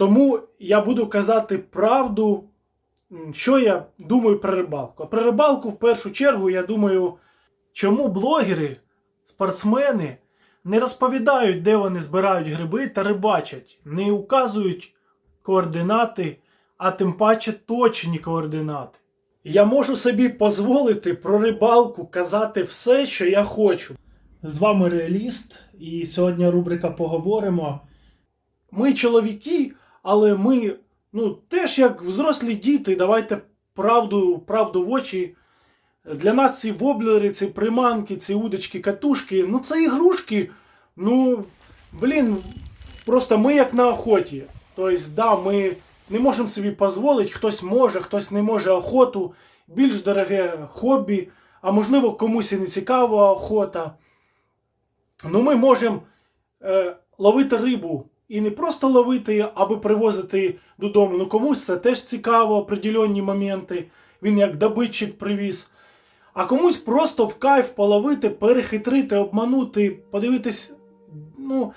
Тому я буду казати правду, що я думаю про рибалку. Про рибалку в першу чергу я думаю, чому блогери, спортсмени не розповідають, де вони збирають гриби та рибачать, не указують координати, а тим паче точні координати. Я можу собі дозволити про рибалку казати все, що я хочу. З вами Реаліст, і сьогодні рубрика Поговоримо. Ми чоловіки, але ми ну, теж як взрослі діти, давайте правду, правду в очі. Для нас ці воблери, ці приманки, ці удочки, катушки, ну це ігрушки. Ну, блін, просто ми як на охоті. Тобто, да, ми не можемо собі дозволити, хтось може, хтось не може охоту, більш дороге хобі, а можливо комусь і не цікава охота. Ну, ми можемо е, ловити рибу. І не просто ловити, аби привозити додому. Ну комусь це теж цікаво, определенні моменти. Він як добитчик привіз. А комусь просто в кайф половити, перехитрити, обманути, подивитись. Ну,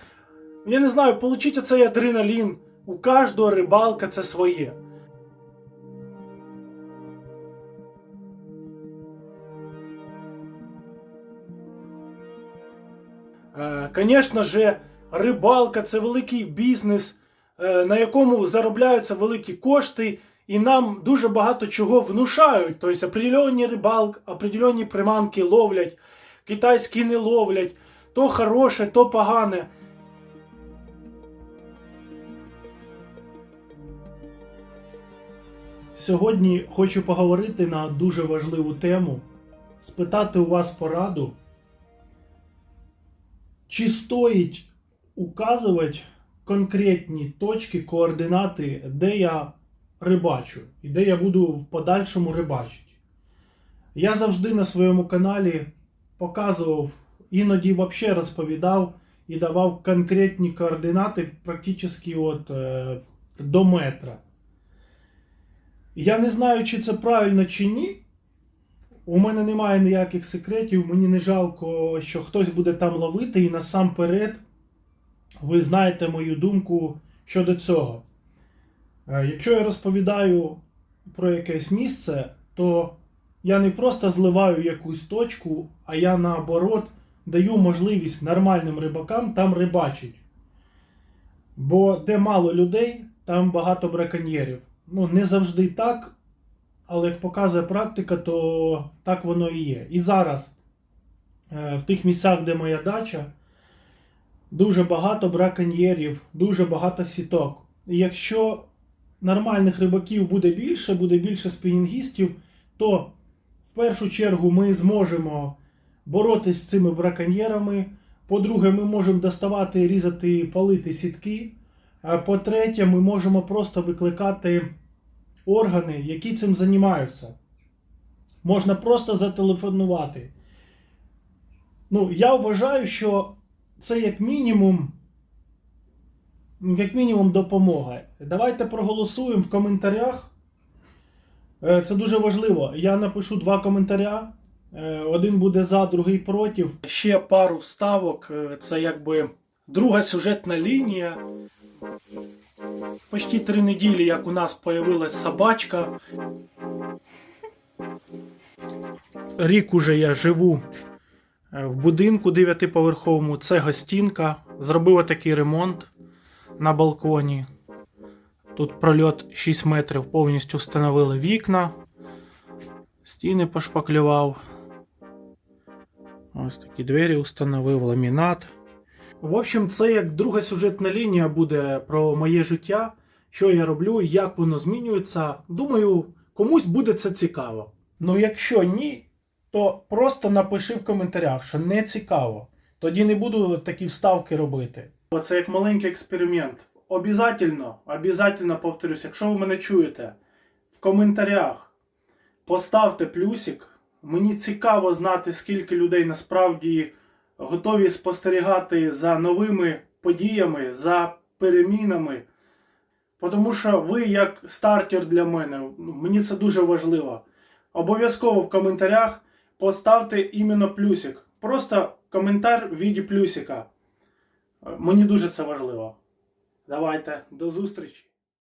я не знаю, отримати цей адреналін. У кожного рибалка це своє. Звісно же, рибалка це великий бізнес, е, на якому заробляються великі кошти, і нам дуже багато чого внушають. Тобто определенні рибалки, определенні приманки ловлять, китайські не ловлять, то хороше, то погане. Сьогодні хочу поговорити на дуже важливу тему, спитати у вас пораду. Чи стоїть указувати конкретні точки, координати, де я рибачу і де я буду в подальшому рибачити? Я завжди на своєму каналі показував, іноді взагалі розповідав і давав конкретні координати практично от, е, до метра. Я не знаю, чи це правильно чи ні. У мене немає ніяких секретів, мені не жалко, що хтось буде там ловити, і насамперед ви знаєте мою думку щодо цього. Е, Якщо я розповідаю про якесь місце, то я не просто зливаю якусь точку, а я наоборот даю можливість нормальним рибакам там рибачити. Бо де мало людей, там багато браконьєрів. Ну, не завжди так, але як показує практика, то так воно і є. І зараз е, в тих місцях, де моя дача, дуже багато браконьєрів, дуже багато сіток. І якщо нормальних рибаків буде більше, буде більше спінінгістів, то в першу чергу ми зможемо боротися з цими браконьєрами. По-друге, ми можемо доставати, різати, палити сітки. По-третє, ми можемо просто викликати органи, які цим займаються. Можна просто зателефонувати. Ну, я вважаю, що це як мінімум, як мінімум допомога. Давайте проголосуємо в коментарях. Е, Це дуже важливо. Я напишу два коментаря. Е, Один буде за, другий проти. Ще пару вставок. Е, Це якби друга сюжетна лінія. Почти три неділі, як у нас появилась собачка. Рік уже я живу в будинку дев'ятиповерховому. Це гостінка. Зробив такий ремонт на балконі. Тут прольот 6 метрів, повністю встановили вікна. Стіни пошпаклював. Ось такі двері установив, ламінат. В общем, це як друга сюжетна лінія буде про моє життя, що я роблю, як воно змінюється. Думаю, комусь буде це цікаво. Ну якщо ні, то просто напиши в коментарях, що не цікаво. Тоді не буду такі вставки робити. Це як маленький експеримент. Обязательно, обязательно повторюсь, якщо ви мене чуєте, в коментарях поставте плюсик. Мені цікаво знати, скільки людей насправді готові спостерігати за новими подіями, за перемінами. Тому що ви як стартер для мене, ну, мені це дуже важливо. Обов'язково в коментарях поставте іменно плюсик. Просто коментар в віді плюсика. Мені дуже це важливо. Давайте, до зустрічі!